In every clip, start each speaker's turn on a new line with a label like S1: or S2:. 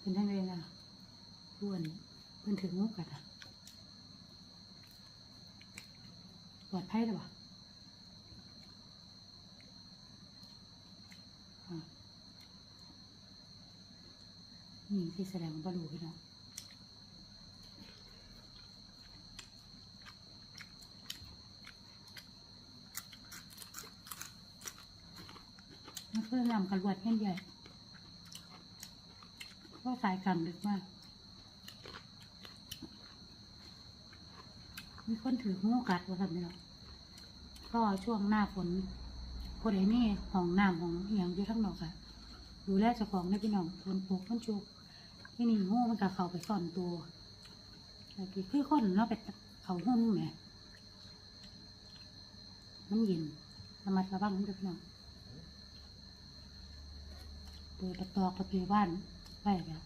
S1: เป็นยังไงล่ะอ้วนเพิ่นถึงงูกัดอะปลอดภัยหรือเปล่าอะนี่ที่แสดงว่าบ่รู้พี่น้องมันเพื่อนำกันรวดแค่ใหญ่ เพราะสายกลางดึกมาก มีคนถืองูกัดว่าทำไมเนาะก็ช่วงหน้าฝนคนไอ้นี่ห้องน้ำของอหย่างอยู่ทั้งนอกอะดูแลเจ้าของได้พี่น้องฝนปกมันชุกที่นี่งูมันก็เข้าไปซ่อนตัวแต่กี้คือคนเนาไปเขาหุ้มแหมมันเย็นระมัดระวังด้วยพี่น้องเปิดประตอกประตูบ้าน ไว้แล้ว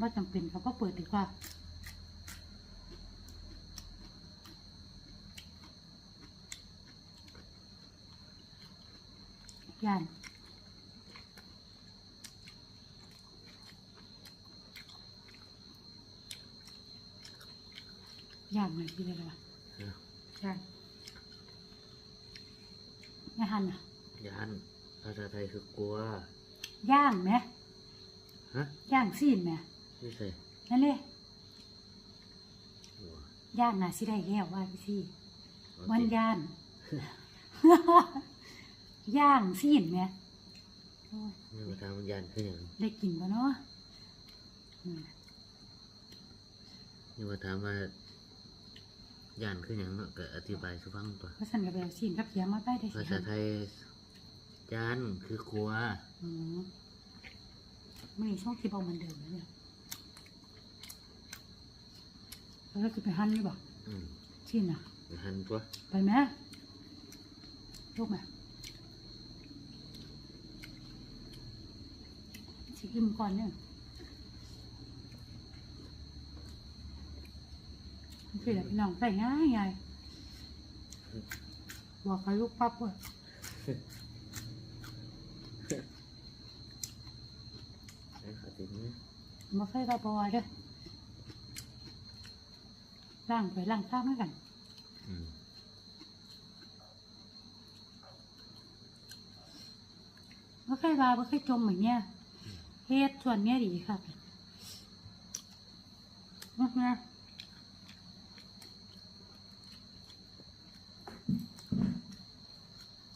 S1: ว่าจำเป็นเขาก็เปิดดีกว่าย่านย่านมันที่เลยว่ะ
S2: เอ้า
S1: ย่านไม่หันอะ
S2: ยานภาษาไทยคือกลัว
S1: ย่างไหม
S2: ฮะ
S1: ย่างซีนไหม
S2: ไม่ใช่
S1: นั่นเลย
S2: หัว
S1: ย่างน่ะสิได้แล้วว่าพี่ซี่
S2: โอเค
S1: มันย่าน ย่างซีนไหมโอ้ย
S2: นี่มาทำมันยานขึ้นอย่าง
S1: ได้กินปะเนาะอืม
S2: นี่มาถามว่ายานขึ้นอย่างเนาะก็อธิบายสุฟังตัว
S1: เพราะฉันกับแบบซีนกับเขียงมาไปได้สิ
S2: ภาษาไทยยานคือกลัว
S1: อืม ไม่ได้ช่องคลิปเอาเหมือนเดิมนะเนี่ยแล้วจะไปหันหรือเปล่า
S2: อืม
S1: ชินอะ
S2: ไปหันตัว
S1: ไปไหมลูกไหมชิอิ่มก่อนเนี่ยพี่แหละพี่น้องใส่ง่ายไงายบอกกับลูกปั๊บว่า
S2: ใช้ขาติดไหม
S1: มาเคยกับบอยเด้อล่างไปล่างข้างให้กัน
S2: อืม
S1: ไม่เคยว่าไม่เคยจมเหมือนเนี้ยเฮ็ดส่วนเนี้ยดีค่ะนะ